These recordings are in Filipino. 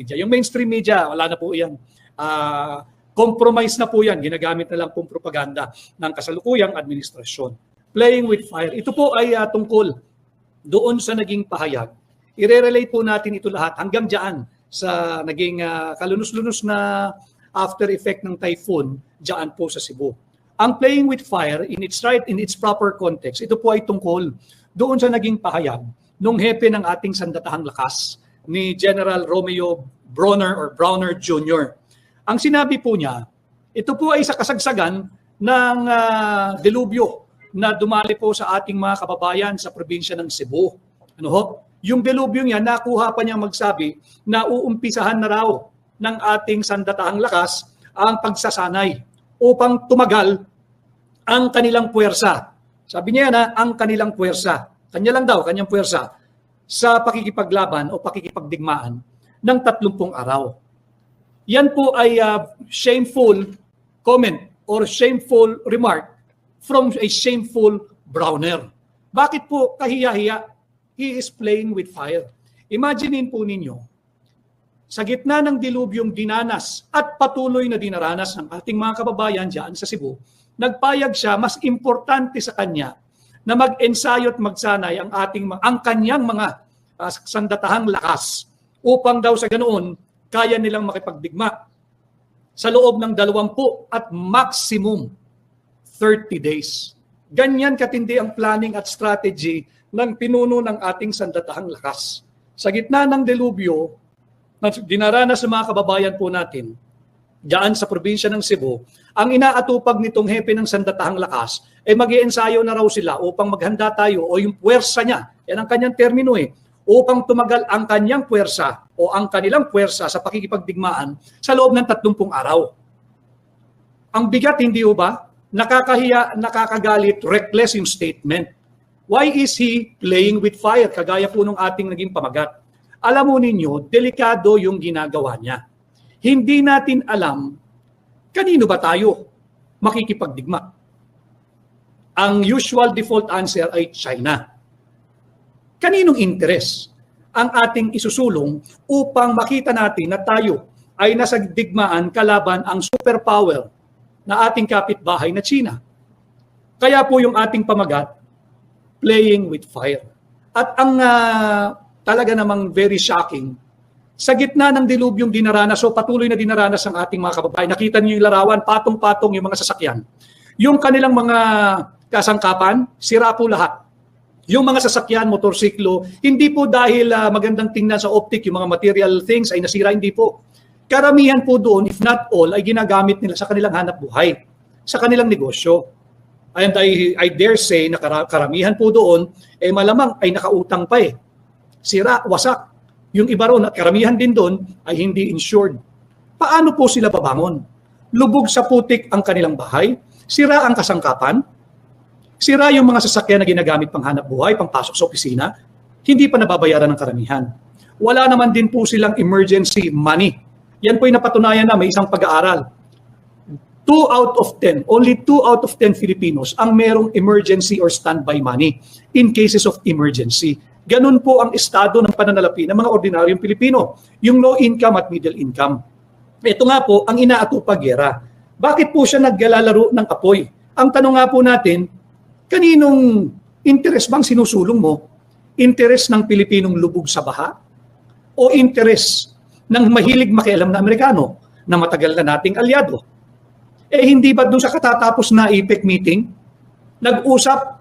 media. Yung mainstream media, wala na po yan. Ah, compromise na po yan. Ginagamit na lang pong propaganda ng kasalukuyang administrasyon. Playing with fire. Ito po ay ah, tungkol doon sa naging pahayag. I-relate po natin ito lahat hanggang dyan sa naging ah, kalunos-lunos na after effect ng typhoon dyan po sa Cebu. Ang playing with fire in its right in its proper context, ito po ay tungkol doon sa naging pahayag nung hepe ng ating sandatahang lakas ni General Romeo Bronner or Browner Jr. Ang sinabi po niya, ito po ay sa kasagsagan ng ah, delubyo na dumali po sa ating mga kababayan sa probinsya ng Cebu. Ano ho? Yung delubyo niya, nakuha pa niya magsabi na uumpisahan na raw ng ating sandatahang lakas ang pagsasanay upang tumagal ang kanilang puwersa. Sabi niya na ang kanilang puwersa. Kanya lang daw, kanyang puwersa sa pakikipaglaban o pakikipagdigmaan ng 30 araw. Yan po ay ah, shameful comment or shameful remark from a shameful Browner. Bakit po kahiya-hiya? He is playing with fire. Imaginein po ninyo, sa gitna ng dilubyong dinanas at patuloy na dinaranas ng ating mga kababayan dyan sa Cebu, nagpayag siya, mas importante sa kanya na mag-ensayo at magsanay ang ating ang kanyang mga uh, sandatahang lakas upang daw sa ganoon kaya nilang makipagdigma sa loob ng 20 at maximum 30 days. Ganyan katindi ang planning at strategy ng pinuno ng ating sandatahang lakas. Sa gitna ng delubyo, na dinaranas sa mga kababayan po natin, diyan sa probinsya ng Cebu, ang inaatupag nitong hepe ng sandatahang lakas, ay mag ensayo na raw sila upang maghanda tayo o yung puwersa niya, yan ang kanyang termino eh, upang tumagal ang kanyang puwersa o ang kanilang puwersa sa pakikipagdigmaan sa loob ng 30 araw. Ang bigat, hindi ba? Nakakahiya, nakakagalit, reckless yung statement. Why is he playing with fire? Kagaya po nung ating naging pamagat. Alam mo ninyo, delikado yung ginagawa niya. Hindi natin alam kanino ba tayo makikipagdigma. Ang usual default answer ay China. Kaninong interes ang ating isusulong upang makita natin na tayo ay nasa digmaan kalaban ang superpower na ating kapitbahay na China. Kaya po yung ating pamagat, playing with fire. At ang ah, talaga namang very shocking, sa gitna ng dilubyong dinaranas, so patuloy na dinaranas ang ating mga kababayan. Nakita niyo yung larawan, patong-patong yung mga sasakyan. Yung kanilang mga kasangkapan, sira po lahat. Yung mga sasakyan, motorsiklo, hindi po dahil ah, magandang tingnan sa optic, yung mga material things ay nasira, hindi po. Karamihan po doon, if not all, ay ginagamit nila sa kanilang hanap buhay, sa kanilang negosyo. And I, I dare say na kara- karamihan po doon, eh malamang ay nakautang pa eh. Sira, wasak. Yung iba ron at karamihan din doon ay hindi insured. Paano po sila babangon? Lubog sa putik ang kanilang bahay, sira ang kasangkapan, sira yung mga sasakyan na ginagamit pang hanap buhay, pang pasok sa opisina, hindi pa nababayaran ng karamihan. Wala naman din po silang emergency money. Yan po yung napatunayan na may isang pag-aaral. 2 out of 10, only 2 out of 10 Filipinos ang merong emergency or standby money in cases of emergency. Ganun po ang estado ng pananalapi ng mga ordinaryong Pilipino, yung low income at middle income. Ito nga po ang inaatupag gera. Bakit po siya naglalaro ng apoy? Ang tanong nga po natin, kaninong interes bang sinusulong mo? Interes ng Pilipinong lubog sa baha? O interes ng mahilig makialam na Amerikano na matagal na nating alyado? Eh hindi ba doon sa katatapos na APEC meeting, nag-usap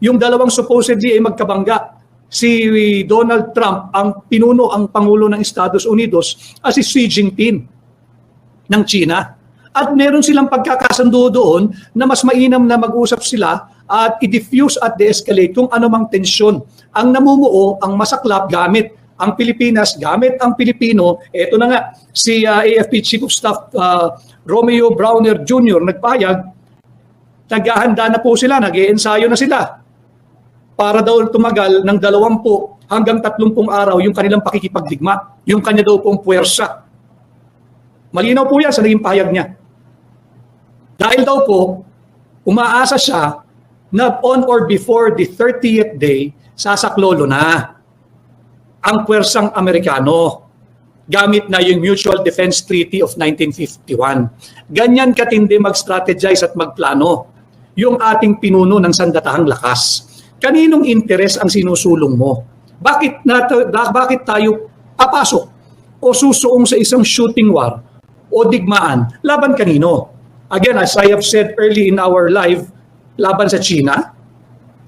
yung dalawang supposedly ay magkabangga. Si Donald Trump ang pinuno ang Pangulo ng Estados Unidos at si Xi Jinping ng China. At meron silang pagkakasundo doon na mas mainam na mag-usap sila at i-diffuse at de-escalate kung anumang tensyon. Ang namumuo, ang masaklap gamit ang Pilipinas, gamit ang Pilipino, eto na nga, si uh, AFP Chief of Staff uh, Romeo Browner Jr. nagpayag, naghahanda na po sila, nag ensayo na sila para daw tumagal ng 20 hanggang 30 araw yung kanilang pakikipagdigma, yung kanya daw pong puwersa. Malinaw po yan sa naging pahayag niya. Dahil daw po, umaasa siya na on or before the 30th day, sasaklolo na ang puwersang Amerikano. gamit na yung Mutual Defense Treaty of 1951. Ganyan katindi mag-strategize at magplano yung ating pinuno ng sandatahang lakas. Kaninong interes ang sinusulong mo? Bakit, nato, bakit tayo papasok o susuong sa isang shooting war o digmaan laban kanino? Again, as I have said early in our live, laban sa China,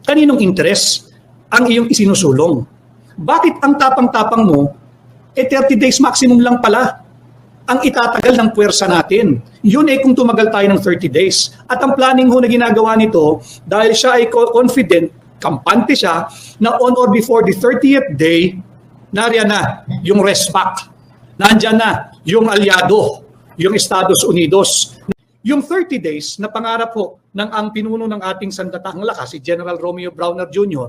kaninong interes ang iyong isinusulong? Bakit ang tapang-tapang mo, eh 30 days maximum lang pala ang itatagal ng puwersa natin. Yun eh kung tumagal tayo ng 30 days. At ang planning ho na ginagawa nito, dahil siya ay co- confident, kampante siya, na on or before the 30th day, nariyan na yung rest back. Nandyan na yung aliado, yung Estados Unidos. Yung 30 days na pangarap po ng ang pinuno ng ating sandatahang lakas, si General Romeo Browner Jr.,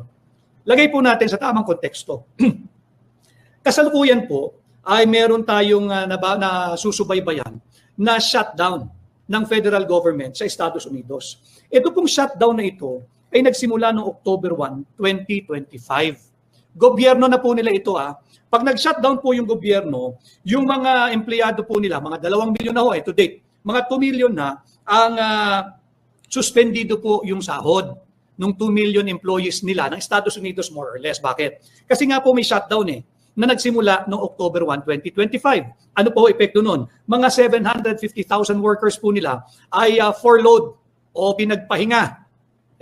lagay po natin sa tamang konteksto. Kasalukuyan po ay meron tayong uh, naba, na susubaybayan na shutdown ng federal government sa Estados Unidos. Ito pong shutdown na ito ay nagsimula noong October 1, 2025. Gobyerno na po nila ito ah. Pag nag-shutdown po yung gobyerno, yung mga empleyado po nila, mga 2 milyon na ho eh, to date, mga 2 million na ang uh, suspendido po yung sahod ng 2 million employees nila ng Estados Unidos more or less. Bakit? Kasi nga po may shutdown eh na nagsimula noong October 1, 2025. Ano po epekto nun? Mga 750,000 workers po nila ay uh, furloughed o pinagpahinga.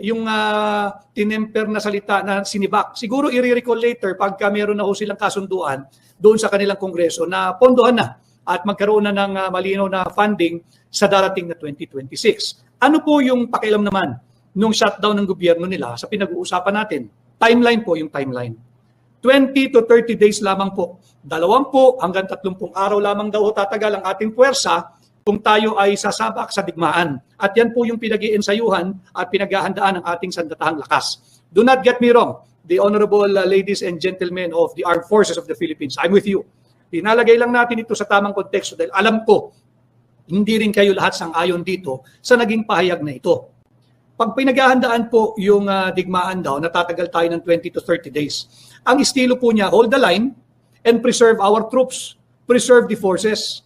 Yung uh, tinemper na salita na sinibak. Siguro i-recall later pagka meron na ho silang kasunduan doon sa kanilang kongreso na pondohan na at magkaroon na ng uh, malinaw na funding sa darating na 2026. Ano po yung pakialam naman nung shutdown ng gobyerno nila sa pinag-uusapan natin? Timeline po yung timeline. 20 to 30 days lamang po. Dalawampu hanggang 30 araw lamang daw tatagal ang ating puwersa kung tayo ay sasabak sa digmaan. At yan po yung pinag-iensayuhan at pinaghahandaan ng ating sandatahang lakas. Do not get me wrong, the honorable uh, ladies and gentlemen of the Armed Forces of the Philippines, I'm with you. Pinalagay lang natin ito sa tamang konteksto dahil alam ko, hindi rin kayo lahat sang ayon dito sa naging pahayag na ito. Pag pinaghahandaan po yung uh, digmaan daw, natatagal tayo ng 20 to 30 days. Ang estilo po niya, hold the line and preserve our troops, preserve the forces.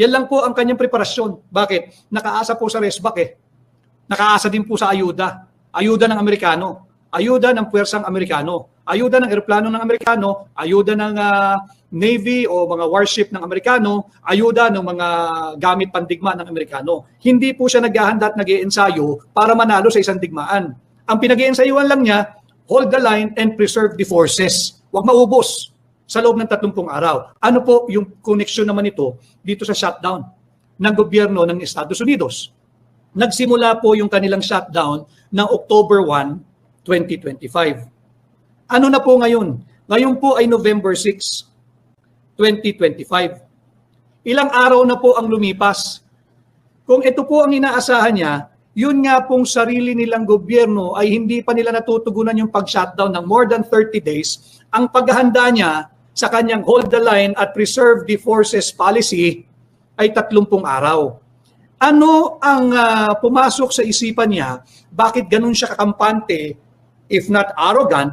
Yan lang po ang kanyang preparasyon. Bakit? Nakaasa po sa resback eh. Nakaasa din po sa ayuda. Ayuda ng Amerikano. Ayuda ng puwersang Amerikano. Ayuda ng eroplano ng Amerikano. Ayuda ng uh, Navy o mga warship ng Amerikano, ayuda ng mga gamit pandigma ng Amerikano. Hindi po siya naghahanda at nag ensayo para manalo sa isang digmaan. Ang pinag ensayuan lang niya, hold the line and preserve the forces. Huwag maubos sa loob ng 30 araw. Ano po yung connection naman ito dito sa shutdown ng gobyerno ng Estados Unidos? Nagsimula po yung kanilang shutdown ng October 1, 2025. Ano na po ngayon? Ngayon po ay November 6, 2025. Ilang araw na po ang lumipas. Kung ito po ang inaasahan niya, yun nga pong sarili nilang gobyerno ay hindi pa nila natutugunan yung pag-shutdown ng more than 30 days. Ang paghahanda niya sa kanyang hold the line at preserve the forces policy ay 30 araw. Ano ang uh, pumasok sa isipan niya? Bakit ganun siya kakampante, if not arrogant,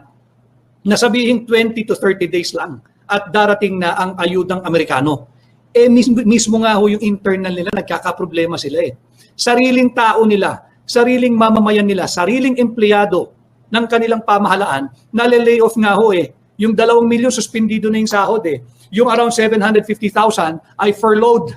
na sabihin 20 to 30 days lang? at darating na ang ayudang Amerikano. Eh mismo, mismo nga ho yung internal nila, nagkakaproblema sila eh. Sariling tao nila, sariling mamamayan nila, sariling empleyado ng kanilang pamahalaan, nale-lay off nga ho eh. Yung dalawang milyon suspendido na yung sahod eh. Yung around 750,000 ay furloughed,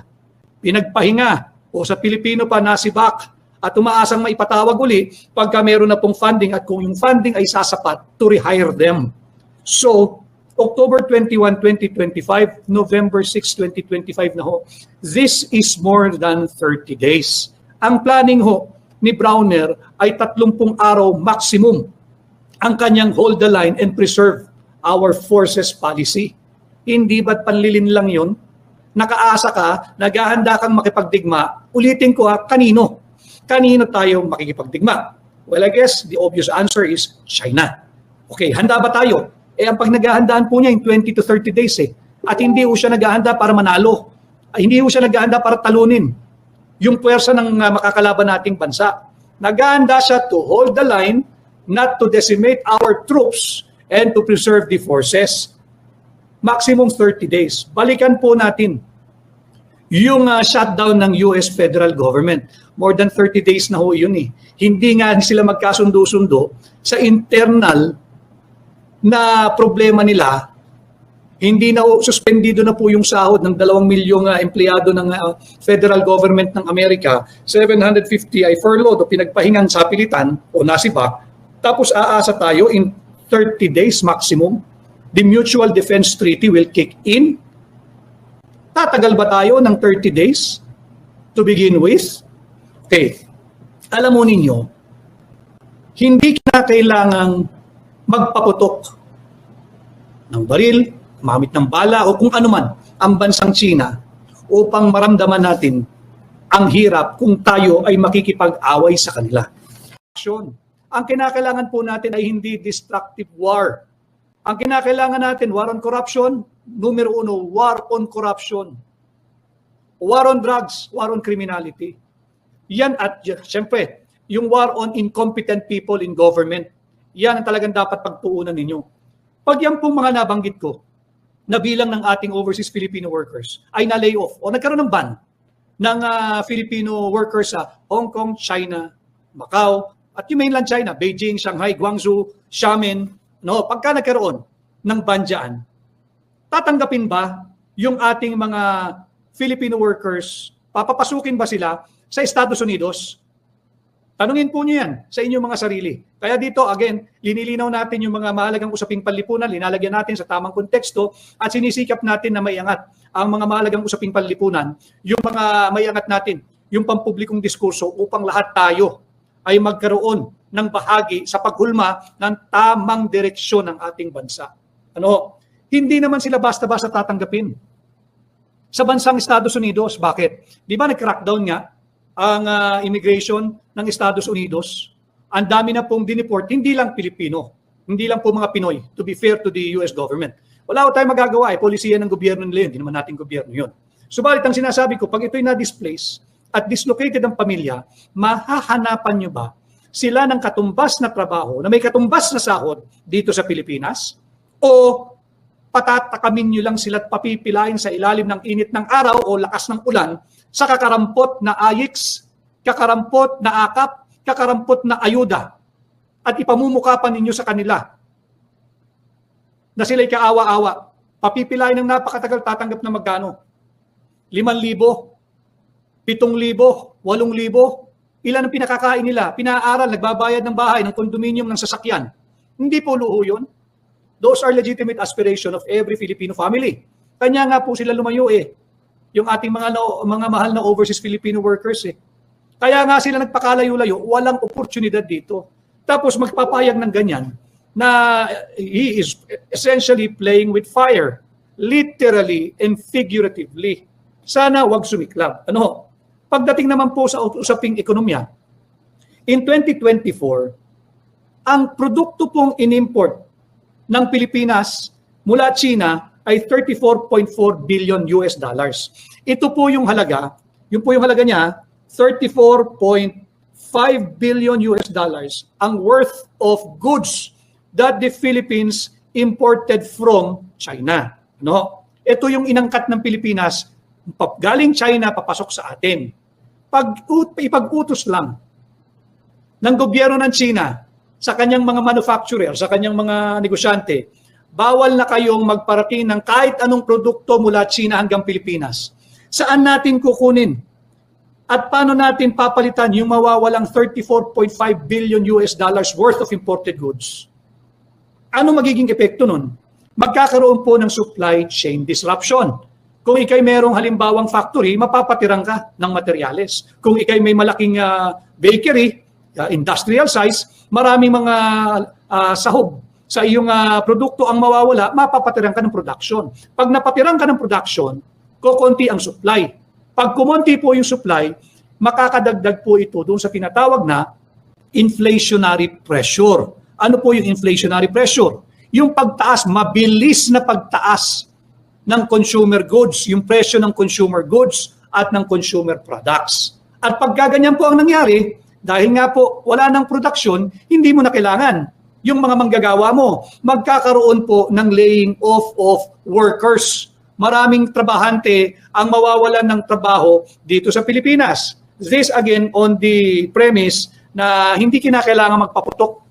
pinagpahinga, o sa Pilipino pa nasibak at umaasang maipatawag uli pagka meron na pong funding at kung yung funding ay sasapat to rehire them. So, October 21, 2025, November 6, 2025 na ho. This is more than 30 days. Ang planning ho ni Browner ay 30 araw maximum ang kanyang hold the line and preserve our forces policy. Hindi ba't panlilin lang yon? Nakaasa ka, naghahanda kang makipagdigma, ulitin ko ha, kanino? Kanino tayo makikipagdigma? Well, I guess the obvious answer is China. Okay, handa ba tayo? Eh ang pag naghahandaan po niya in 20 to 30 days eh. At hindi po siya naghahanda para manalo. Ay, hindi po siya naghahanda para talunin yung puwersa ng uh, makakalaban nating bansa. Naghahanda siya to hold the line, not to decimate our troops, and to preserve the forces. maximum 30 days. Balikan po natin yung ah, shutdown ng US federal government. More than 30 days na ho yun eh. Hindi nga sila magkasundo-sundo sa internal na problema nila. Hindi na ho, suspendido na po yung sahod ng 2 milyong ah, empleyado ng ah, federal government ng Amerika. 750 ay furloughed o pinagpahingang sapilitan o nasibak. Tapos aasa tayo in 30 days maximum. The Mutual Defense Treaty will kick in Tatagal ba tayo ng 30 days to begin with? Okay. Alam mo ninyo, hindi na kailangang magpaputok ng baril, mamit ng bala o kung ano man ang bansang China upang maramdaman natin ang hirap kung tayo ay makikipag-away sa kanila. Action. Ang kinakailangan po natin ay hindi destructive war. Ang kinakailangan natin, war on corruption, numero uno, war on corruption. War on drugs, war on criminality. Yan at syempre, yung war on incompetent people in government. Yan ang talagang dapat pagtuunan ninyo. Pag yan pong mga nabanggit ko, na bilang ng ating overseas Filipino workers ay na-lay off o nagkaroon ng ban ng ah, Filipino workers sa Hong Kong, China, Macau, at yung mainland China, Beijing, Shanghai, Guangzhou, Xiamen, no, pagka nagkaroon ng ban dyan, tatanggapin ba yung ating mga Filipino workers, papapasukin ba sila sa Estados Unidos? Tanungin po niyo yan sa inyong mga sarili. Kaya dito, again, linilinaw natin yung mga mahalagang usaping panlipunan, linalagyan natin sa tamang konteksto at sinisikap natin na maiangat ang mga mahalagang usaping panlipunan, yung mga maiangat natin, yung pampublikong diskurso upang lahat tayo ay magkaroon ng bahagi sa paghulma ng tamang direksyon ng ating bansa. Ano? Hindi naman sila basta-basta tatanggapin. Sa bansang Estados Unidos, bakit? Di ba nag-crackdown nga ang ah, immigration ng Estados Unidos? Ang dami na pong dineport, hindi lang Pilipino, hindi lang po mga Pinoy, to be fair to the US government. Wala ko tayong magagawa, eh, polisiya ng gobyerno nila yun, hindi naman nating gobyerno yun. Subalit ang sinasabi ko, pag ito'y na-displace at dislocated ang pamilya, mahahanapan nyo ba sila ng katumbas na trabaho, na may katumbas na sahod dito sa Pilipinas? O patatakamin nyo lang sila at papipilain sa ilalim ng init ng araw o lakas ng ulan sa kakarampot na ayix, kakarampot na akap, kakarampot na ayuda at ipamumuka pa ninyo sa kanila na sila'y kaawa-awa. Papipilain ng napakatagal tatanggap na magkano? 5,000, 7,000, 8,000. Ilan ang pinakakain nila? Pinaaral, nagbabayad ng bahay, ng kondominium, ng sasakyan. Hindi po luho yun. Those are legitimate aspiration of every Filipino family. Kanya nga po sila lumayo eh. Yung ating mga mga mahal na overseas Filipino workers eh. Kaya nga sila nagpakalayo-layo, walang oportunidad dito. Tapos magpapayag ng ganyan na he is essentially playing with fire, literally and figuratively. Sana wag sumiklab. Ano? Pagdating naman po sa usaping ekonomiya, in 2024, ang produkto pong inimport ng Pilipinas mula China ay 34.4 billion US dollars. Ito po yung halaga, yun po yung halaga niya, 34.5 billion US dollars ang worth of goods that the Philippines imported from China. No? Ito yung inangkat ng Pilipinas galing China papasok sa atin. Pag ut- ipag-utos lang ng gobyerno ng China sa kanyang mga manufacturer, sa kanyang mga negosyante, bawal na kayong magparating ng kahit anong produkto mula China hanggang Pilipinas. Saan natin kukunin? At paano natin papalitan yung mawawalang 34.5 billion US dollars worth of imported goods? Ano magiging epekto nun? Magkakaroon po ng supply chain disruption. Kung ikay merong halimbawang factory, mapapatirang ka ng materyales. Kung ikay may malaking ah, bakery, ah, industrial size, maraming mga ah, sahog sa iyong ah, produkto ang mawawala, mapapatirang ka ng production. Pag napatirang ka ng production, kukunti ang supply. Pag kumonti po yung supply, makakadagdag po ito doon sa tinatawag na inflationary pressure. Ano po yung inflationary pressure? Yung pagtaas, mabilis na pagtaas ng consumer goods, yung presyo ng consumer goods at ng consumer products. At pag ganyan po ang nangyari, dahil nga po wala ng production, hindi mo na kailangan yung mga manggagawa mo. Magkakaroon po ng laying off of workers. Maraming trabahante ang mawawalan ng trabaho dito sa Pilipinas. This again on the premise na hindi kinakailangan magpaputok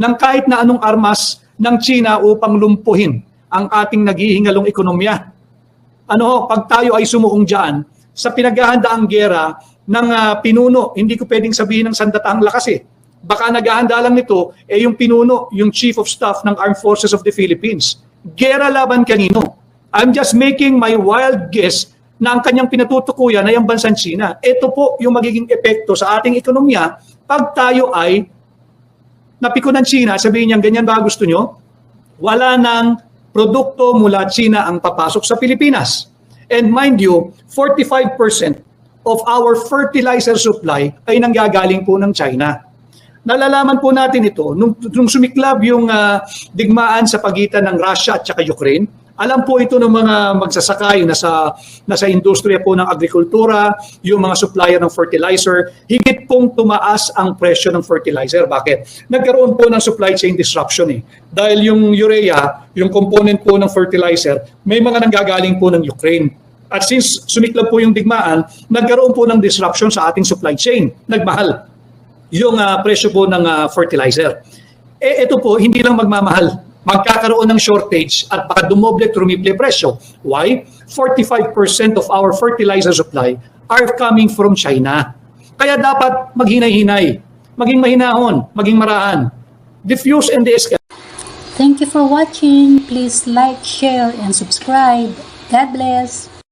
ng kahit na anong armas ng China upang lumpuhin ang ating naghihingalong ekonomiya. Ano, pag tayo ay sumuong dyan, sa pinaghahandaang gera ng ah, pinuno, hindi ko pwedeng sabihin ng sandataang lakas eh. Baka naghahanda lang nito, eh yung pinuno, yung Chief of Staff ng Armed Forces of the Philippines. Gera laban kanino? I'm just making my wild guess na ang kanyang pinatutukuyan ay ang bansang China. Ito po yung magiging epekto sa ating ekonomiya pag tayo ay napiko ng China, sabihin niya, ganyan ba gusto nyo? Wala nang produkto mula China ang papasok sa Pilipinas. And mind you, 45% of our fertilizer supply ay nanggagaling po ng China. Nalalaman po natin ito nung, nung sumiklab yung ah, digmaan sa pagitan ng Russia at saka Ukraine. Alam po ito ng mga magsasakay na sa nasa industriya po ng agrikultura, yung mga supplier ng fertilizer, higit pong tumaas ang presyo ng fertilizer. Bakit? Nagkaroon po ng supply chain disruption eh. Dahil yung urea, yung component po ng fertilizer, may mga nanggagaling po ng Ukraine. At since sumiklab po yung digmaan, nagkaroon po ng disruption sa ating supply chain. Nagmahal yung ah, presyo po ng ah, fertilizer. Eh ito po, hindi lang magmamahal. Magkakaroon ng shortage at baka dumoble trumiple presyo. Why? 45% of our fertilizer supply are coming from China. Kaya dapat maghinay-hinay, maging mahinahon, maging marahan. Diffuse and de-escalate. Thank you for watching. Please like, share, and subscribe. God bless.